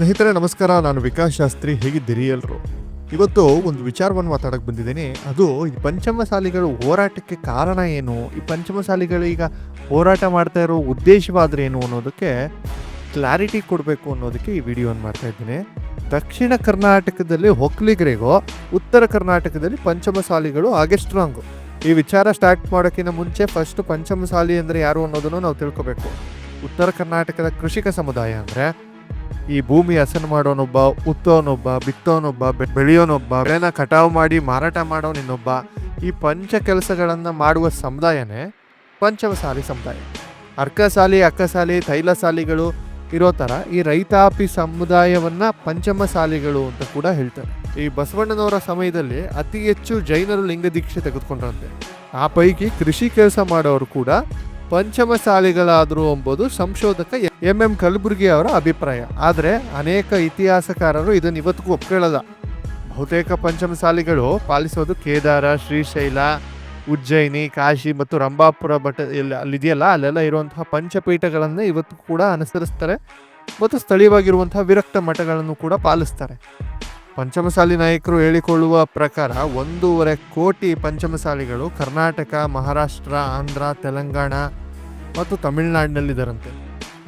ಸ್ನೇಹಿತರೆ, ನಮಸ್ಕಾರ. ನಾನು ವಿಕಾಸ್ ಶಾಸ್ತ್ರಿ. ಹೇಗಿದ್ದೀರಿ ಎಲ್ಲರೂ ಇವತ್ತು ಒಂದು ವಿಚಾರವನ್ನು ಮಾತಾಡಕ್ಕೆ ಬಂದಿದ್ದೀನಿ. ಅದು ಈ ಪಂಚಮಸಾಲಿಗಳು ಹೋರಾಟಕ್ಕೆ ಕಾರಣ ಏನು? ಈ ಪಂಚಮಸಾಲಿಗಳು ಈಗ ಹೋರಾಟ ಮಾಡ್ತಾ ಇರೋ ಉದ್ದೇಶವಾದ್ರೆ ಏನು ಅನ್ನೋದಕ್ಕೆ ಕ್ಲಾರಿಟಿ ಕೊಡಬೇಕು ಅನ್ನೋದಕ್ಕೆ ಈ ವಿಡಿಯೋವನ್ನು ಮಾಡ್ತಾ ಇದ್ದೀನಿ. ದಕ್ಷಿಣ ಕರ್ನಾಟಕದಲ್ಲಿ ಹೊಕ್ಲಿಗರಿಗೋ ಉತ್ತರ ಕರ್ನಾಟಕದಲ್ಲಿ ಪಂಚಮಸಾಲಿಗಳು ಹಾಗೆ ಸ್ಟ್ರಾಂಗು ಈ ವಿಚಾರ ಸ್ಟಾರ್ಟ್ ಮಾಡೋಕ್ಕಿಂತ ಮುಂಚೆ ಫಸ್ಟ್ ಪಂಚಮಸಾಲಿ ಅಂದರೆ ಯಾರು ಅನ್ನೋದನ್ನು ನಾವು ತಿಳ್ಕೊಬೇಕು. ಉತ್ತರ ಕರ್ನಾಟಕದ ಕೃಷಿಕ ಸಮುದಾಯ ಅಂದರೆ ಈ ಭೂಮಿ ಹಸನ್ ಮಾಡೋನೊಬ್ಬ, ಉತ್ತೋನೊಬ್ಬ, ಬಿತ್ತೋನೊಬ್ಬ ಬೆಳೆಯೋನೊಬ್ಬ, ಬೆಳೆನ ಕಟಾವು ಮಾಡಿ ಮಾರಾಟ ಮಾಡೋನಿನ್ನೊಬ್ಬ, ಈ ಪಂಚ ಕೆಲಸಗಳನ್ನು ಮಾಡುವ ಸಮುದಾಯನೇ ಪಂಚಮಸಾಲಿ ಸಮುದಾಯ. ಅರ್ಕಸಾಲಿ, ಅಕ್ಕಸಾಲಿ, ತೈಲಸಾಲಿಗಳು ಇರೋ ಥರ ಈ ರೈತಾಪಿ ಸಮುದಾಯವನ್ನು ಪಂಚಮಸಾಲಿಗಳು ಅಂತ ಕೂಡ ಹೇಳ್ತಾರೆ. ಈ ಬಸವಣ್ಣನವರ ಸಮಯದಲ್ಲಿ ಅತಿ ಹೆಚ್ಚು ಜೈನರು ಲಿಂಗ ದೀಕ್ಷೆ ತೆಗೆದುಕೊಂಡ್ರಂತೆ. ಆ ಪೈಕಿ ಕೃಷಿ ಕೆಲಸ ಮಾಡೋರು ಕೂಡ ಪಂಚಮಸಾಲಿಗಳಾದರು ಎಂಬುದು ಸಂಶೋಧಕ ಎಂ. ಎಂ. ಕಲಬುರ್ಗಿ ಅವರ ಅಭಿಪ್ರಾಯ. ಆದರೆ ಅನೇಕ ಇತಿಹಾಸಕಾರರು ಇದನ್ನು ಇವತ್ತಿಗೂ ಒಪ್ಕೊಳ್ಳಲ್ಲ. ಬಹುತೇಕ ಪಂಚಮಸಾಲಿಗಳು ಪಾಲಿಸೋದು ಕೇದಾರ, ಶ್ರೀಶೈಲ, ಉಜ್ಜಯಿನಿ, ಕಾಶಿ ಮತ್ತು ರಂಭಾಪುರ ಬಟ ಎಲ್ಲ ಅಲ್ಲಿದೆಯಲ್ಲ, ಅಲ್ಲೆಲ್ಲ ಇರುವಂತಹ ಪಂಚಪೀಠಗಳನ್ನೇ ಇವತ್ತು ಕೂಡ ಅನುಸರಿಸ್ತಾರೆ ಮತ್ತು ಸ್ಥಳೀಯವಾಗಿರುವಂತಹ ವಿರಕ್ತ ಮಠಗಳನ್ನು ಕೂಡ ಪಾಲಿಸ್ತಾರೆ. ಪಂಚಮಸಾಲಿ ನಾಯಕರು ಹೇಳಿಕೊಳ್ಳುವ ಪ್ರಕಾರ ಒಂದೂವರೆ ಕೋಟಿ ಪಂಚಮಸಾಲಿಗಳು ಕರ್ನಾಟಕ, ಮಹಾರಾಷ್ಟ್ರ, ಆಂಧ್ರ, ತೆಲಂಗಾಣ ಮತ್ತು ತಮಿಳ್ನಾಡಿನಲ್ಲಿದ್ದಾರಂತೆ.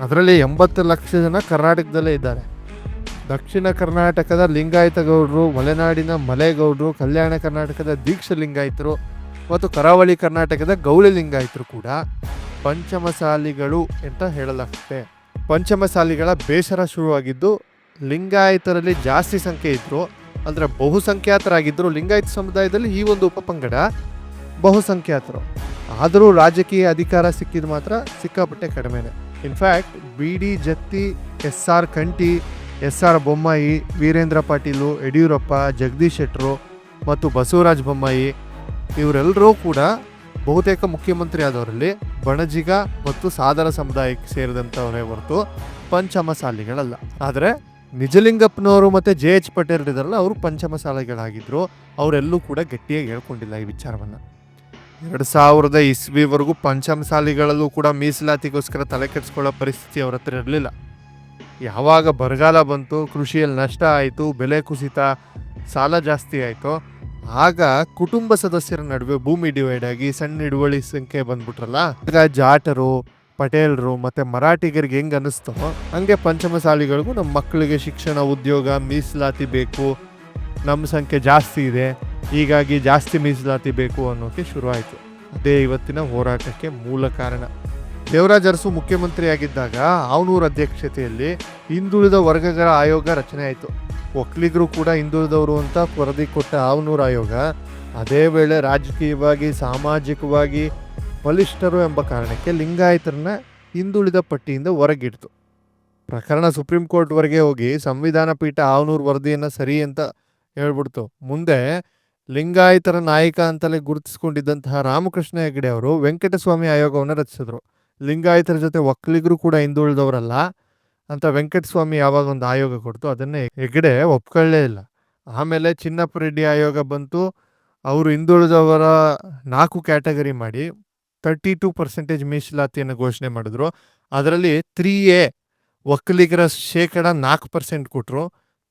ಅದರಲ್ಲಿ ಎಂಬತ್ತು ಲಕ್ಷ ಜನ ಕರ್ನಾಟಕದಲ್ಲೇ ಇದ್ದಾರೆ. ದಕ್ಷಿಣ ಕರ್ನಾಟಕದ ಲಿಂಗಾಯತ ಗೌಡರು ಮಲೆನಾಡಿನ ಮಲೆಗೌಡರು, ಕಲ್ಯಾಣ ಕರ್ನಾಟಕದ ದೀಕ್ಷ ಲಿಂಗಾಯತರು ಮತ್ತು ಕರಾವಳಿ ಕರ್ನಾಟಕದ ಗೌಳಿ ಲಿಂಗಾಯತರು ಕೂಡ ಪಂಚಮಸಾಲಿಗಳು ಅಂತ ಹೇಳಲಾಗುತ್ತೆ. ಪಂಚಮಸಾಲಿಗಳ ಬೇಸರ ಶುರುವಾಗಿದ್ದು, ಲಿಂಗಾಯತರಲ್ಲಿ ಜಾಸ್ತಿ ಸಂಖ್ಯೆ ಇದ್ದರು ಅಂದರೆ ಬಹುಸಂಖ್ಯಾತರಾಗಿದ್ದರು ಲಿಂಗಾಯತ ಸಮುದಾಯದಲ್ಲಿ ಈ ಒಂದು ಉಪಪಂಗಡ ಬಹುಸಂಖ್ಯಾತರು. ಆದರೂ ರಾಜಕೀಯ ಅಧಿಕಾರ ಸಿಕ್ಕಿದ ಮಾತ್ರ ಸಿಕ್ಕಾಪಟ್ಟೆ ಕಡಿಮೆನೆ. In fact B D Jatti, S R Kanthi S R Bommai, Veerendra Patil, Yediyurappa, Jagadish Shettar ಮತ್ತು ಬಸವರಾಜ ಬೊಮ್ಮಾಯಿ ಇವರೆಲ್ಲರೂ ಕೂಡ ಬಹುತೇಕ ಮುಖ್ಯಮಂತ್ರಿ ಆದವರಲ್ಲಿ ಬಣಜಿಗ ಮತ್ತು ಸಾದರ ಸಮುದಾಯಕ್ಕೆ ಸೇರಿದಂಥವರೇ ಹೊರತು ಪಂಚಮಸಾಲಿಗಳಲ್ಲ. ಆದರೆ ನಿಜಲಿಂಗಪ್ಪನವರು ಮತ್ತು ಜೆ ಎಚ್ ಪಟೇಲ್ ಇದಾರಲ್ಲ ಅವರು ಪಂಚಮಸಾಲಿಗಳಾಗಿದ್ದರು ಅವರೆಲ್ಲೂ ಕೂಡ ಗಟ್ಟಿಯಾಗಿ ಹೇಳ್ಕೊಂಡಿಲ್ಲ ಈ ವಿಚಾರವನ್ನು. ಎರಡು ಸಾವಿರದ ಇಸ್ವಿವರೆಗೂ ಪಂಚಮಸಾಲಿಗಳಲ್ಲೂ ಕೂಡ ಮೀಸಲಾತಿಗೋಸ್ಕರ ತಲೆ ಕೆಡಿಸ್ಕೊಳ್ಳೋ ಪರಿಸ್ಥಿತಿ ಅವ್ರ ಹತ್ರ ಇರಲಿಲ್ಲ. ಯಾವಾಗ ಬರಗಾಲ ಬಂತು, ಕೃಷಿಯಲ್ಲಿ ನಷ್ಟ ಆಯಿತು, ಬೆಲೆ ಕುಸಿತ, ಸಾಲ ಜಾಸ್ತಿ ಆಯಿತು, ಆಗ ಕುಟುಂಬ ಸದಸ್ಯರ ನಡುವೆ ಭೂಮಿ ಡಿವೈಡ್ ಆಗಿ ಸಣ್ಣ ಹಿಡುವಳಿ ಸಂಖ್ಯೆ ಬಂದ್ಬಿಟ್ರಲ್ಲ? ಆಗ ಜಾಟರು, ಪಟೇಲರು ಮತ್ತು ಮರಾಠಿಗರಿಗೆ ಹೆಂಗೆ ಅನ್ನಿಸ್ತೋ? ಹಂಗೆ ಪಂಚಮಸಾಲಿಗಳಿಗೂ ನಮ್ಮ ಮಕ್ಕಳಿಗೆ ಶಿಕ್ಷಣ, ಉದ್ಯೋಗ, ಮೀಸಲಾತಿ ಬೇಕು. ನಮ್ಮ ಸಂಖ್ಯೆ ಜಾಸ್ತಿ ಇದೆ. ಹೀಗಾಗಿ ಜಾಸ್ತಿ ಮೀಸಲಾತಿ ಬೇಕು ಅನ್ನೋಕೆ ಶುರುವಾಯಿತು. ಅದೇ ಇವತ್ತಿನ ಹೋರಾಟಕ್ಕೆ ಮೂಲ ಕಾರಣ. ದೇವರಾಜ್ ಅರಸು ಮುಖ್ಯಮಂತ್ರಿಯಾಗಿದ್ದಾಗ ಅವನೂರ ಅಧ್ಯಕ್ಷತೆಯಲ್ಲಿ ಹಿಂದುಳಿದ ವರ್ಗಗಳ ಆಯೋಗ ರಚನೆ ಆಯಿತು. ಒಕ್ಕಲಿಗರು ಕೂಡ ಹಿಂದುಳಿದವರು ಅಂತ ವರದಿ ಕೊಟ್ಟ ಆವನೂರು ಆಯೋಗ ಅದೇ ವೇಳೆ ರಾಜಕೀಯವಾಗಿ, ಸಾಮಾಜಿಕವಾಗಿ ಬಲಿಷ್ಠರು ಎಂಬ ಕಾರಣಕ್ಕೆ ಲಿಂಗಾಯತರನ್ನ ಹಿಂದುಳಿದ ಪಟ್ಟಿಯಿಂದ ಹೊರಗಿಡ್ತು. ಪ್ರಕರಣ ಸುಪ್ರೀಂ ಕೋರ್ಟ್ವರೆಗೆ ಹೋಗಿ ಸಂವಿಧಾನ ಪೀಠ ಆವನೂರು ವರದಿಯನ್ನು ಸರಿ ಅಂತ ಹೇಳ್ಬಿಡ್ತು. ಮುಂದೆ ಲಿಂಗಾಯತರ ನಾಯಕ ಅಂತಲೇ ಗುರುತಿಸಿಕೊಂಡಿದ್ದಂತಹ ರಾಮಕೃಷ್ಣ ಹೆಗಡೆ ಅವರು ವೆಂಕಟಸ್ವಾಮಿ ಆಯೋಗವನ್ನು ರಚಿಸಿದ್ರು. ಲಿಂಗಾಯತರ ಜೊತೆ ಒಕ್ಕಲಿಗರು ಕೂಡ ಹಿಂದುಳಿದವರಲ್ಲ ಅಂತ ವೆಂಕಟಸ್ವಾಮಿ ಯಾವಾಗ ಒಂದು ಆಯೋಗ ಕೊಡ್ತು ಅದನ್ನೇ ಹೆಗಡೆ ಒಪ್ಕೊಳ್ಳೇ ಇಲ್ಲ. ಆಮೇಲೆ ಚಿನ್ನಪ್ಪ ರೆಡ್ಡಿ ಆಯೋಗ ಬಂತು. ಅವರು ಹಿಂದುಳಿದವರ ನಾಲ್ಕು ಕ್ಯಾಟಗರಿ ಮಾಡಿ ತರ್ಟಿ ಟು ಪರ್ಸೆಂಟೇಜ್ ಮೀಸಲಾತಿಯನ್ನು ಘೋಷಣೆ ಮಾಡಿದ್ರು. ಅದರಲ್ಲಿ ತ್ರೀ ಎ ಒಕ್ಕಲಿಗರ ಶೇಕಡ ನಾಲ್ಕು ಪರ್ಸೆಂಟ್ ಕೊಟ್ಟರು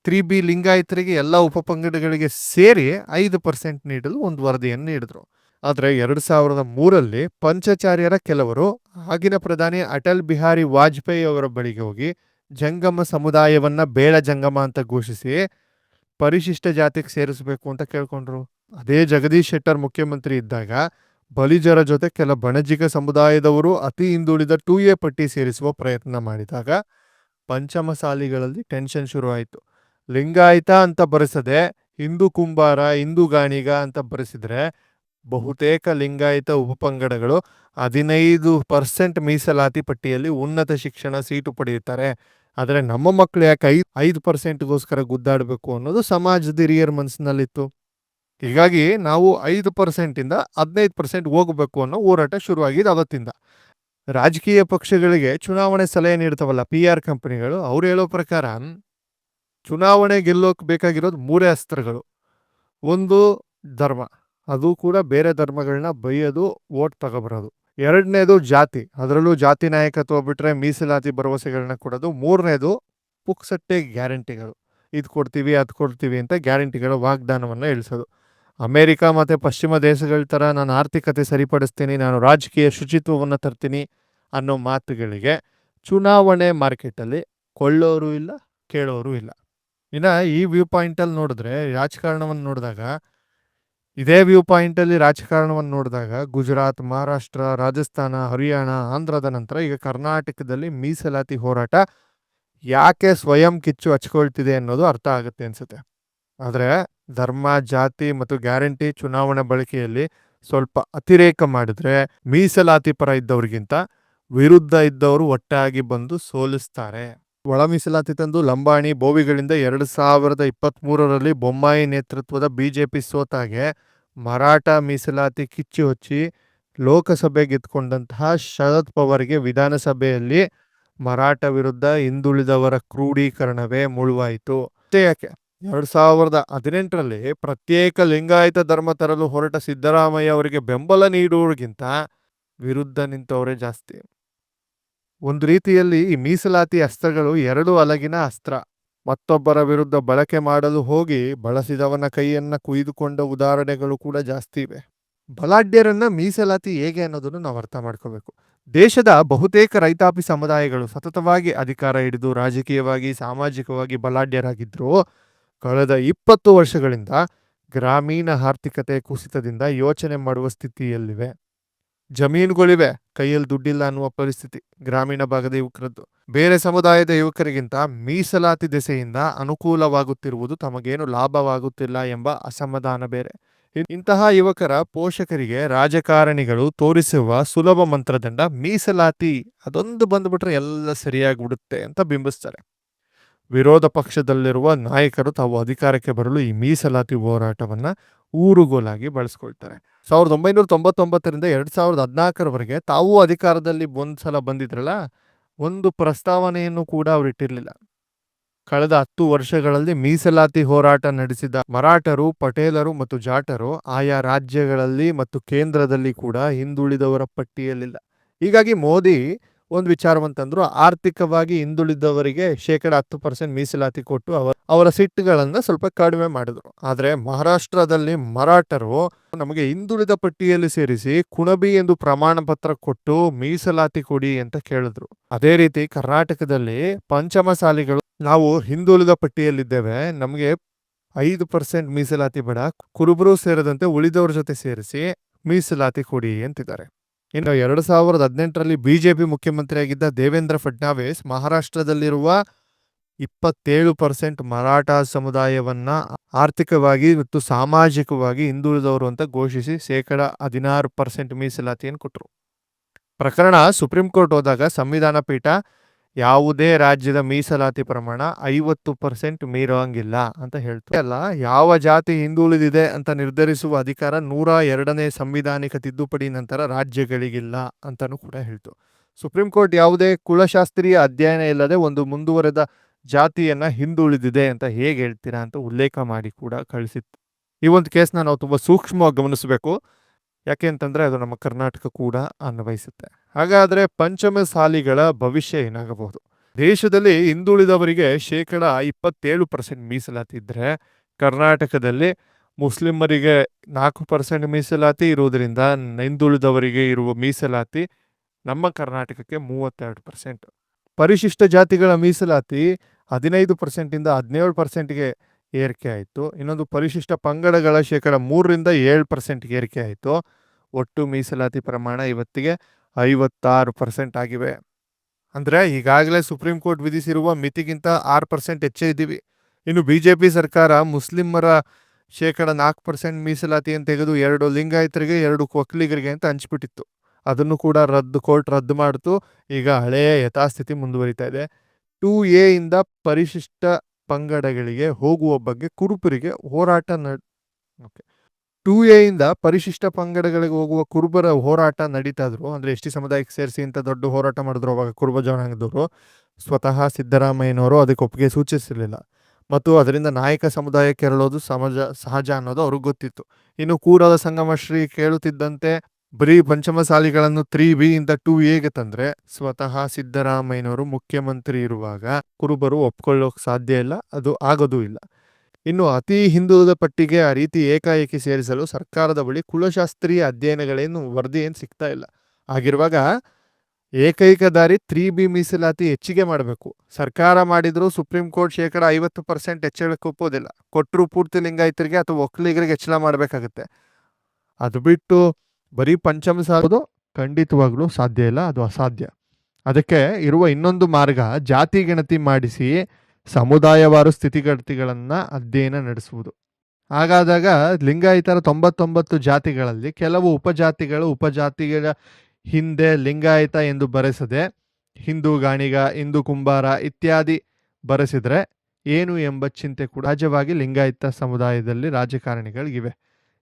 ತ್ರೀ ಬಿ ಲಿಂಗಾಯತರಿಗೆ ಎಲ್ಲ ಉಪಪಂಗಡಗಳಿಗೆ ಸೇರಿ ಐದು ಪರ್ಸೆಂಟ್ ನೀಡಲು ಒಂದು ವರದಿಯನ್ನು ನೀಡಿದ್ರು. ಆದರೆ ಎರಡು ಸಾವಿರದ ಮೂರಲ್ಲಿ ಪಂಚಾಚಾರ್ಯರ ಕೆಲವರು, ಆಗಿನ ಪ್ರಧಾನಿ ಅಟಲ್ ಬಿಹಾರಿ ವಾಜಪೇಯಿ ಅವರ ಬಳಿಗೆ ಹೋಗಿ, ಜಂಗಮ ಸಮುದಾಯವನ್ನ ಬೇಡ ಜಂಗಮ ಅಂತ ಘೋಷಿಸಿ, ಪರಿಶಿಷ್ಟ ಜಾತಿಗೆ ಸೇರಿಸಬೇಕು ಅಂತ ಕೇಳ್ಕೊಂಡ್ರು. ಅದೇ ಜಗದೀಶ್ ಶೆಟ್ಟರ್ ಮುಖ್ಯಮಂತ್ರಿ ಇದ್ದಾಗ, ಬಲಿಜರ ಜೊತೆ ಕೆಲ ಬಣಜಿಗ ಸಮುದಾಯದವರು ಅತಿ ಹಿಂದುಳಿದ ಟೂ ಎ ಪಟ್ಟಿ ಸೇರಿಸುವ ಪ್ರಯತ್ನ ಮಾಡಿದಾಗ, ಪಂಚಮಸಾಲಿಗಳಲ್ಲಿ ಟೆನ್ಷನ್ ಶುರುವಾಯಿತು. ಲಿಂಗಾಯತ ಅಂತ ಬರೆಸದೆ ಹಿಂದೂ ಕುಂಬಾರ, ಹಿಂದೂ ಗಾಣಿಗ ಅಂತ ಬರೆಸಿದ್ರೆ ಬಹುತೇಕ ಲಿಂಗಾಯತ ಉಪಪಂಗಡಗಳು ಹದಿನೈದು ಪರ್ಸೆಂಟ್ ಮೀಸಲಾತಿ ಪಟ್ಟಿಯಲ್ಲಿ ಉನ್ನತ ಶಿಕ್ಷಣ ಸೀಟು ಪಡೆಯುತ್ತಾರೆ. ಆದರೆ ನಮ್ಮ ಮಕ್ಕಳು ಯಾಕೆ ಐದು ಐದು ಪರ್ಸೆಂಟ್ಗೋಸ್ಕರ ಗುದ್ದಾಡಬೇಕು ಅನ್ನೋದು ಸಮಾಜದ ಹಿರಿಯರ ಮನಸ್ಸಿನಲ್ಲಿತ್ತು. ಹೀಗಾಗಿ ನಾವು ಐದು ಪರ್ಸೆಂಟಿಂದ ಹದಿನೈದು ಪರ್ಸೆಂಟ್ ಹೋಗಬೇಕು ಅನ್ನೋ ಹೋರಾಟ ಶುರುವಾಗಿದೆ ಅವತ್ತಿಂದ. ರಾಜಕೀಯ ಪಕ್ಷಗಳಿಗೆ ಚುನಾವಣೆ ಸಲಹೆ ನೀಡ್ತಾವಲ್ಲ ಪಿ ಆರ್ ಕಂಪನಿಗಳು, ಅವ್ರು ಹೇಳೋ ಪ್ರಕಾರ ಚುನಾವಣೆ ಗೆಲ್ಲೋಕೆ ಬೇಕಾಗಿರೋದು ಮೂರೇ ಅಸ್ತ್ರಗಳು. ಒಂದು ಧರ್ಮ. ಅದು ಕೂಡ ಬೇರೆ ಧರ್ಮಗಳನ್ನ ಬೈಯೋದು ಓಟ್ ತಗೋಬರೋದು. ಎರಡನೇದು ಜಾತಿ. ಅದರಲ್ಲೂ ಜಾತಿ ನಾಯಕತ್ವ ಬಿಟ್ಟರೆ ಮೀಸಲಾತಿ ಭರವಸೆಗಳನ್ನ ಕೊಡೋದು. ಮೂರನೇದು ಪುಕ್ಸಟ್ಟೆ ಗ್ಯಾರಂಟಿಗಳು. ಇದು ಕೊಡ್ತೀವಿ, ಅದು ಕೊಡ್ತೀವಿ ಅಂತ ಗ್ಯಾರಂಟಿಗಳ ವಾಗ್ದಾನವನ್ನು ಇಳಿಸೋದು ಅಮೇರಿಕ ಮತ್ತು ಪಶ್ಚಿಮ ದೇಶಗಳ ಥರ ನಾನು ಆರ್ಥಿಕತೆ ಸರಿಪಡಿಸ್ತೀನಿ, ನಾನು ರಾಜಕೀಯ ಶುಚಿತ್ವವನ್ನು ತರ್ತೀನಿ ಅನ್ನೋ ಮಾತುಗಳಿಗೆ ಚುನಾವಣೆ ಮಾರ್ಕೆಟಲ್ಲಿ ಕೊಳ್ಳೋರು ಇಲ್ಲ, ಕೇಳೋರು ಇಲ್ಲ. ಇನ್ನು ಈ ವ್ಯೂ ಪಾಯಿಂಟಲ್ಲಿ ನೋಡಿದ್ರೆ ರಾಜಕಾರಣವನ್ನು ನೋಡಿದಾಗ, ಇದೇ ವ್ಯೂ ಪಾಯಿಂಟಲ್ಲಿ ರಾಜಕಾರಣವನ್ನು ನೋಡಿದಾಗ ಗುಜರಾತ್, ಮಹಾರಾಷ್ಟ್ರ, ರಾಜಸ್ಥಾನ, ಹರಿಯಾಣ, ಆಂಧ್ರದ ನಂತರ ಈಗ ಕರ್ನಾಟಕದಲ್ಲಿ ಮೀಸಲಾತಿ ಹೋರಾಟ ಯಾಕೆ ಸ್ವಯಂ ಕಿಚ್ಚು ಹಚ್ಕೊಳ್ತಿದೆ ಅನ್ನೋದು ಅರ್ಥ ಆಗುತ್ತೆ ಅನ್ಸುತ್ತೆ. ಆದರೆ ಧರ್ಮ, ಜಾತಿ ಮತ್ತು ಗ್ಯಾರಂಟಿ ಚುನಾವಣಾ ಬಳಕೆಯಲ್ಲಿ ಸ್ವಲ್ಪ ಅತಿರೇಕ ಮಾಡಿದ್ರೆ ಮೀಸಲಾತಿ ಪರ ಇದ್ದವ್ರಿಗಿಂತ ವಿರುದ್ಧ ಇದ್ದವರು ಒಟ್ಟಾಗಿ ಬಂದು ಸೋಲಿಸ್ತಾರೆ. ಒಳ ಮೀಸಲಾತಿ ತಂದು ಲಂಬಾಣಿ ಬೋವಿಗಳಿಂದ ಎರಡು ಸಾವಿರದ ಇಪ್ಪತ್ತ್ಮೂರರಲ್ಲಿ ಬೊಮ್ಮಾಯಿ ನೇತೃತ್ವದ ಬಿಜೆಪಿ ಸೋತಾಗೆ ಮರಾಠ ಮೀಸಲಾತಿ ಕಿಚ್ಚಿ ಹೊಚ್ಚಿ ಲೋಕಸಭೆ ಗೆದ್ದುಕೊಂಡಂತಹ ಶರದ್ ಪವಾರ್ಗೆ ವಿಧಾನಸಭೆಯಲ್ಲಿ ಮರಾಠ ವಿರುದ್ಧ ಹಿಂದುಳಿದವರ ಕ್ರೂಢೀಕರಣವೇ ಮುಳುವಾಯಿತು. ಯಾಕೆ? ಎರಡು ಸಾವಿರದ ಹದಿನೆಂಟರಲ್ಲಿ ಪ್ರತ್ಯೇಕ ಲಿಂಗಾಯತ ಧರ್ಮ ತರಲು ಹೊರಟ ಸಿದ್ದರಾಮಯ್ಯ ಅವರಿಗೆ ಬೆಂಬಲ ನೀಡುವವರಿಗಿಂತ ವಿರುದ್ಧ ನಿಂತವರೇ ಜಾಸ್ತಿ. ಒಂದು ರೀತಿಯಲ್ಲಿ ಈ ಮೀಸಲಾತಿ ಅಸ್ತ್ರಗಳು ಎರಡು ಅಲಗಿನ ಅಸ್ತ್ರ. ಮತ್ತೊಬ್ಬರ ವಿರುದ್ಧ ಬಳಕೆ ಮಾಡಲು ಹೋಗಿ ಬಳಸಿದವನ ಕೈಯನ್ನ ಕುಯ್ದುಕೊಂಡ ಉದಾಹರಣೆಗಳು ಕೂಡ ಜಾಸ್ತಿ ಇವೆ. ಬಲಾಢ್ಯರನ್ನ ಮೀಸಲಾತಿ ಹೇಗೆ ಅನ್ನೋದನ್ನು ನಾವು ಅರ್ಥ ಮಾಡ್ಕೋಬೇಕು. ದೇಶದ ಬಹುತೇಕ ರೈತಾಪಿ ಸಮುದಾಯಗಳು ಸತತವಾಗಿ ಅಧಿಕಾರ ಹಿಡಿದು ರಾಜಕೀಯವಾಗಿ, ಸಾಮಾಜಿಕವಾಗಿ ಬಲಾಢ್ಯರಾಗಿದ್ದರೂ ಕಳೆದ ಇಪ್ಪತ್ತು ವರ್ಷಗಳಿಂದ ಗ್ರಾಮೀಣ ಆರ್ಥಿಕತೆ ಕುಸಿತದಿಂದ ಯೋಚನೆ ಮಾಡುವ ಸ್ಥಿತಿಯಲ್ಲಿವೆ. ಜಮೀನುಗಳಿವೆ, ಕೈಯಲ್ಲಿ ದುಡ್ಡಿಲ್ಲ ಅನ್ನುವ ಪರಿಸ್ಥಿತಿ ಗ್ರಾಮೀಣ ಭಾಗದ ಯುವಕರದ್ದು. ಬೇರೆ ಸಮುದಾಯದ ಯುವಕರಿಗಿಂತ ಮೀಸಲಾತಿ ದೆಸೆಯಿಂದ ಅನುಕೂಲವಾಗುತ್ತಿರುವುದು ತಮಗೇನು ಲಾಭವಾಗುತ್ತಿಲ್ಲ ಎಂಬ ಅಸಮಾಧಾನ ಬೇರೆ. ಇಂತಹ ಯುವಕರ ಪೋಷಕರಿಗೆ ರಾಜಕಾರಣಿಗಳು ತೋರಿಸುವ ಸುಲಭ ಮಂತ್ರದಂಡ ಮೀಸಲಾತಿ ಅದೊಂದು ಬಂದ್ಬಿಟ್ರೆ ಎಲ್ಲ ಸರಿಯಾಗ್ಬಿಡುತ್ತೆ ಅಂತ ಬಿಂಬಿಸ್ತಾರೆ. ವಿರೋಧ ಪಕ್ಷದಲ್ಲಿರುವ ನಾಯಕರು ತಾವು ಅಧಿಕಾರಕ್ಕೆ ಬರಲು ಈ ಮೀಸಲಾತಿ ಹೋರಾಟವನ್ನ ಊರುಗೋಲಾಗಿ ಬಳಸ್ಕೊಳ್ತಾರೆ. ಸಾವಿರದ ಒಂಬೈನೂರ ತೊಂಬತ್ತೊಂಬತ್ತರಿಂದ ಎರಡ್ ಸಾವಿರದ ಹದಿನಾಲ್ಕರವರೆಗೆ ತಾವು ಅಧಿಕಾರದಲ್ಲಿ ಒಂದ್ಸಲ ಬಂದಿದ್ರಲ್ಲ, ಒಂದು ಪ್ರಸ್ತಾವನೆಯನ್ನು ಕೂಡ ಅವರು ಇಟ್ಟಿರಲಿಲ್ಲ. ಕಳೆದ ಹತ್ತು ವರ್ಷಗಳಲ್ಲಿ ಮೀಸಲಾತಿ ಹೋರಾಟ ನಡೆಸಿದ ಮರಾಠರು, ಪಟೇಲರು ಮತ್ತು ಜಾಟರು ಆಯಾ ರಾಜ್ಯಗಳಲ್ಲಿ ಮತ್ತು ಕೇಂದ್ರದಲ್ಲಿ ಕೂಡ ಹಿಂದುಳಿದವರ ಪಟ್ಟಿಯಲ್ಲಿಲ್ಲ. ಹೀಗಾಗಿ ಮೋದಿ ಒಂದು ವಿಚಾರವಂತಂದ್ರು, ಆರ್ಥಿಕವಾಗಿ ಹಿಂದುಳಿದವರಿಗೆ ಶೇಕಡ ಹತ್ತು ಪರ್ಸೆಂಟ್ ಮೀಸಲಾತಿ ಕೊಟ್ಟು ಅವರ ಅವರ ಸಿಟ್ಟುಗಳನ್ನು ಸ್ವಲ್ಪ ಕಡಿಮೆ ಮಾಡಿದ್ರು. ಆದರೆ ಮಹಾರಾಷ್ಟ್ರದಲ್ಲಿ ಮರಾಠರು ನಮಗೆ ಹಿಂದುಳಿದ ಪಟ್ಟಿಯಲ್ಲಿ ಸೇರಿಸಿ ಕುಣಬಿ ಎಂದು ಪ್ರಮಾಣ ಪತ್ರ ಕೊಟ್ಟು ಮೀಸಲಾತಿ ಕೊಡಿ ಅಂತ ಕೇಳಿದ್ರು. ಅದೇ ರೀತಿ ಕರ್ನಾಟಕದಲ್ಲಿ ಪಂಚಮಸಾಲಿಗಳು ನಾವು ಹಿಂದುಳಿದ ಪಟ್ಟಿಯಲ್ಲಿದ್ದೇವೆ, ನಮಗೆ ಐದು ಪರ್ಸೆಂಟ್ ಮೀಸಲಾತಿ ಬೇಡ, ಕುರುಬರು ಸೇರಿದಂತೆ ಉಳಿದವರ ಜೊತೆ ಸೇರಿಸಿ ಮೀಸಲಾತಿ ಕೊಡಿ ಅಂತಿದ್ದಾರೆ. ಇನ್ನು ಎರಡು ಸಾವಿರದ ಹದಿನೆಂಟರಲ್ಲಿ ಬಿಜೆಪಿ ಮುಖ್ಯಮಂತ್ರಿಯಾಗಿದ್ದ ದೇವೇಂದ್ರ ಫಡ್ನಾವಿಸ್ ಮಹಾರಾಷ್ಟ್ರದಲ್ಲಿರುವ ಇಪ್ಪತ್ತೇಳು ಪರ್ಸೆಂಟ್ ಮರಾಠ ಸಮುದಾಯವನ್ನ ಆರ್ಥಿಕವಾಗಿ ಮತ್ತು ಸಾಮಾಜಿಕವಾಗಿ ಹಿಂದುಳಿದವರು ಅಂತ ಘೋಷಿಸಿ ಶೇಕಡ ಹದಿನಾರು ಪರ್ಸೆಂಟ್ ಮೀಸಲಾತಿಯನ್ನು ಕೊಟ್ಟರು ಪ್ರಕರಣ ಸುಪ್ರೀಂ ಕೋರ್ಟ್ ಹೋದಾಗ ಸಂವಿಧಾನ ಪೀಠ ಯಾವುದೇ ರಾಜ್ಯದ ಮೀಸಲಾತಿ ಪ್ರಮಾಣ ಐವತ್ತು ಪರ್ಸೆಂಟ್ ಮೀರೋಂಗಿಲ್ಲ ಅಂತ ಹೇಳ್ತಾರೆ. ಅಲ್ಲ, ಯಾವ ಜಾತಿ ಹಿಂದುಳಿದಿದೆ ಅಂತ ನಿರ್ಧರಿಸುವ ಅಧಿಕಾರ ನೂರ ಎರಡನೇ ಸಂವಿಧಾನಿಕ ತಿದ್ದುಪಡಿ ನಂತರ ರಾಜ್ಯಗಳಿಗಿಲ್ಲ ಅಂತಾನೂ ಕೂಡ ಹೇಳ್ತು. ಸುಪ್ರೀಂ ಕೋರ್ಟ್ ಯಾವುದೇ ಕುಲಶಾಸ್ತ್ರೀಯ ಅಧ್ಯಯನ ಇಲ್ಲದೆ ಒಂದು ಮುಂದುವರೆದ ಜಾತಿಯನ್ನ ಹಿಂದುಳಿದಿದೆ ಅಂತ ಹೇಗೆ ಹೇಳ್ತೀರಾ ಅಂತ ಉಲ್ಲೇಖ ಮಾಡಿ ಕೂಡ ಕಳಿಸಿತ್ತು. ಈ ಒಂದು ಕೇಸ್ನ ನಾವು ತುಂಬಾ ಸೂಕ್ಷ್ಮವಾಗಿ ಗಮನಿಸಬೇಕು. ಯಾಕೆ ಅಂತಂದರೆ ಅದು ನಮ್ಮ ಕರ್ನಾಟಕ ಕೂಡ ಅನ್ವಯಿಸುತ್ತೆ. ಹಾಗಾದರೆ ಪಂಚಮ ಸಾಲಿಗಳ ಭವಿಷ್ಯ ಏನಾಗಬಹುದು? ದೇಶದಲ್ಲಿ ಹಿಂದುಳಿದವರಿಗೆ ಶೇಕಡ ಇಪ್ಪತ್ತೇಳು ಪರ್ಸೆಂಟ್ ಮೀಸಲಾತಿ ಇದ್ದರೆ ಕರ್ನಾಟಕದಲ್ಲಿ ಮುಸ್ಲಿಮರಿಗೆ ನಾಲ್ಕು ಪರ್ಸೆಂಟ್ ಮೀಸಲಾತಿ ಇರುವುದರಿಂದ ಹಿಂದುಳಿದವರಿಗೆ ಇರುವ ಮೀಸಲಾತಿ ನಮ್ಮ ಕರ್ನಾಟಕಕ್ಕೆ ಮೂವತ್ತೆರಡು ಪರ್ಸೆಂಟ್. ಪರಿಶಿಷ್ಟ ಜಾತಿಗಳ ಮೀಸಲಾತಿ ಹದಿನೈದು ಪರ್ಸೆಂಟಿಂದ ಹದಿನೇಳು ಪರ್ಸೆಂಟ್ಗೆ ಏರಿಕೆ ಆಯಿತು. ಇನ್ನೊಂದು ಪರಿಶಿಷ್ಟ ಪಂಗಡಗಳ ಶೇಕಡ ಮೂರರಿಂದ ಏಳು ಪರ್ಸೆಂಟ್ ಏರಿಕೆ ಆಯಿತು. ಒಟ್ಟು ಮೀಸಲಾತಿ ಪ್ರಮಾಣ ಇವತ್ತಿಗೆ ಐವತ್ತಾರು ಪರ್ಸೆಂಟ್ ಆಗಿವೆ. ಅಂದರೆ ಈಗಾಗಲೇ ಸುಪ್ರೀಂ ಕೋರ್ಟ್ ವಿಧಿಸಿರುವ ಮಿತಿಗಿಂತ ಆರು ಪರ್ಸೆಂಟ್ ಹೆಚ್ಚೇ ಇದ್ದೀವಿ. ಇನ್ನು ಬಿ ಜೆ ಪಿ ಸರ್ಕಾರ ಮುಸ್ಲಿಮರ ಶೇಕಡ ನಾಲ್ಕು ಪರ್ಸೆಂಟ್ ಮೀಸಲಾತಿಯನ್ನು ತೆಗೆದು ಎರಡು ಲಿಂಗಾಯತರಿಗೆ, ಎರಡು ಕೊಕ್ಲಿಗರಿಗೆ ಅಂತ ಹಂಚಿಬಿಟ್ಟಿತ್ತು. ಅದನ್ನು ಕೂಡ ರದ್ದು, ಕೋರ್ಟ್ ರದ್ದು ಮಾಡಿತು. ಈಗ ಹಳೆಯ ಯಥಾಸ್ಥಿತಿ ಮುಂದುವರಿತಾ ಇದೆ. ಟೂ ಎ ಇಂದ ಪರಿಶಿಷ್ಟ ಪಂಗಡಗಳಿಗೆ ಹೋಗುವ ಬಗ್ಗೆ ಕುರುಬರಿಗೆ ಹೋರಾಟ ನಡ್ ಓಕೆ ಟೂ ಇಂದ ಪರಿಶಿಷ್ಟ ಪಂಗಡಗಳಿಗೆ ಹೋಗುವ ಕುರುಬರ ಹೋರಾಟ ನಡೀತಾ ಇದ್ರು. ಅಂದ್ರೆ ಎಸ್ ಟಿ ಸಮುದಾಯಕ್ಕೆ ಸೇರಿಸಿ ಇಂಥ ದೊಡ್ಡ ಹೋರಾಟ ಮಾಡಿದ್ರು ಅವಾಗ ಕುರುಬ ಜನಾಂಗದವರು. ಸ್ವತಃ ಸಿದ್ದರಾಮಯ್ಯನವರು ಅದಕ್ಕೆ ಒಪ್ಪಿಗೆ ಸೂಚಿಸಿರಲಿಲ್ಲ. ಮತ್ತು ಅದರಿಂದ ನಾಯಕ ಸಮುದಾಯ ಕೇರಳೋದು ಸಮಾಜ, ಸಹಜ ಅನ್ನೋದು ಅವ್ರಿಗೆ ಗೊತ್ತಿತ್ತು. ಇನ್ನು ಕೂರದ ಸಂಗಮ ಶ್ರೀ ಕೇಳುತ್ತಿದ್ದಂತೆ ಬರೀ ಪಂಚಮಸಾಲಿಗಳನ್ನು ತ್ರೀ ಬಿ ಇಂದ ಟೂ ಎಗೆ ತಂದ್ರೆ ಸ್ವತಃ ಸಿದ್ದರಾಮಯ್ಯನವರು ಮುಖ್ಯಮಂತ್ರಿ ಇರುವಾಗ ಕುರುಬರು ಒಪ್ಕೊಳ್ಳೋಕ್ ಸಾಧ್ಯ ಇಲ್ಲ, ಅದು ಆಗೋದೂ ಇಲ್ಲ. ಇನ್ನು ಅತಿ ಹಿಂದುಳಿದ ಪಟ್ಟಿಗೆ ಆ ರೀತಿ ಏಕಾಏಕಿ ಸೇರಿಸಲು ಸರ್ಕಾರದ ಬಳಿ ಕುಲಶಾಸ್ತ್ರೀಯ ಅಧ್ಯಯನಗಳೇನು ವರದಿ ಏನು ಸಿಗ್ತಾ ಇಲ್ಲ. ಆಗಿರುವಾಗ ಏಕೈಕ ದಾರಿ ತ್ರೀ ಬಿ ಮೀಸಲಾತಿ ಹೆಚ್ಚಿಗೆ ಮಾಡಬೇಕು. ಸರ್ಕಾರ ಮಾಡಿದರೂ ಸುಪ್ರೀಂ ಕೋರ್ಟ್ ಶೇಕಡ ಐವತ್ತು ಪರ್ಸೆಂಟ್ ಹೆಚ್ಚಳಕ್ಕೆ ಒಪ್ಪೋದಿಲ್ಲ. ಕೊಟ್ಟರು ಪೂರ್ತಿ ಲಿಂಗಾಯತರಿಗೆ ಅಥವಾ ಒಕ್ಕಲಿಗರಿಗೆ ಹೆಚ್ಚಳ ಮಾಡಬೇಕಾಗುತ್ತೆ. ಅದು ಬಿಟ್ಟು ಬರೀ ಪಂಚಮ ಸಾಧೋದು ಖಂಡಿತವಾಗ್ಲೂ ಸಾಧ್ಯ ಇಲ್ಲ, ಅದು ಅಸಾಧ್ಯ. ಅದಕ್ಕೆ ಇರುವ ಇನ್ನೊಂದು ಮಾರ್ಗ, ಜಾತಿ ಗಣತಿ ಮಾಡಿಸಿ ಸಮುದಾಯವಾರು ಸ್ಥಿತಿಗತಿಗಳನ್ನು ಅಧ್ಯಯನ ನಡೆಸುವುದು. ಹಾಗಾದಾಗ ಲಿಂಗಾಯಿತರ ತೊಂಬತ್ತೊಂಬತ್ತು ಜಾತಿಗಳಲ್ಲಿ ಕೆಲವು ಉಪಜಾತಿಗಳು ಉಪಜಾತಿಗಳ ಹಿಂದೆ ಲಿಂಗಾಯತ ಎಂದು ಬರೆಸದೆ, ಹಿಂದೂ ಗಾಣಿಗ, ಹಿಂದೂ ಕುಂಬಾರ ಇತ್ಯಾದಿ ಬರೆಸಿದರೆ ಏನು ಎಂಬ ಚಿಂತೆ ಕೂಡ ಸಹಜವಾಗಿ ಲಿಂಗಾಯತ ಸಮುದಾಯದಲ್ಲಿ ರಾಜಕಾರಣಿಗಳಿಗಿವೆ.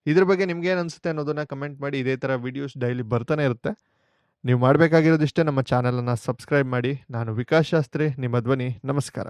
ಇದ್ರ ಬಗ್ಗೆ ನಿಮ್ಗೇನು ಅನಿಸುತ್ತೆ ಅನ್ನೋದನ್ನ ಕಮೆಂಟ್ ಮಾಡಿ, ಇದೇ ಥರ ವಿಡಿಯೋಸ್ ಡೈಲಿ ಬರ್ತಾನೆ ಇರುತ್ತೆ. ನೀವು ಮಾಡಬೇಕಾಗಿರೋದಿಷ್ಟೇ ನಮ್ಮ ಚಾನಲನ್ನು ಸಬ್ಸ್ಕ್ರೈಬ್ ಮಾಡಿ. ನಾನು ವಿಕಾಸ್ ಶಾಸ್ತ್ರಿ, ನಿಮ್ಮ ಧ್ವನಿ, ನಮಸ್ಕಾರ.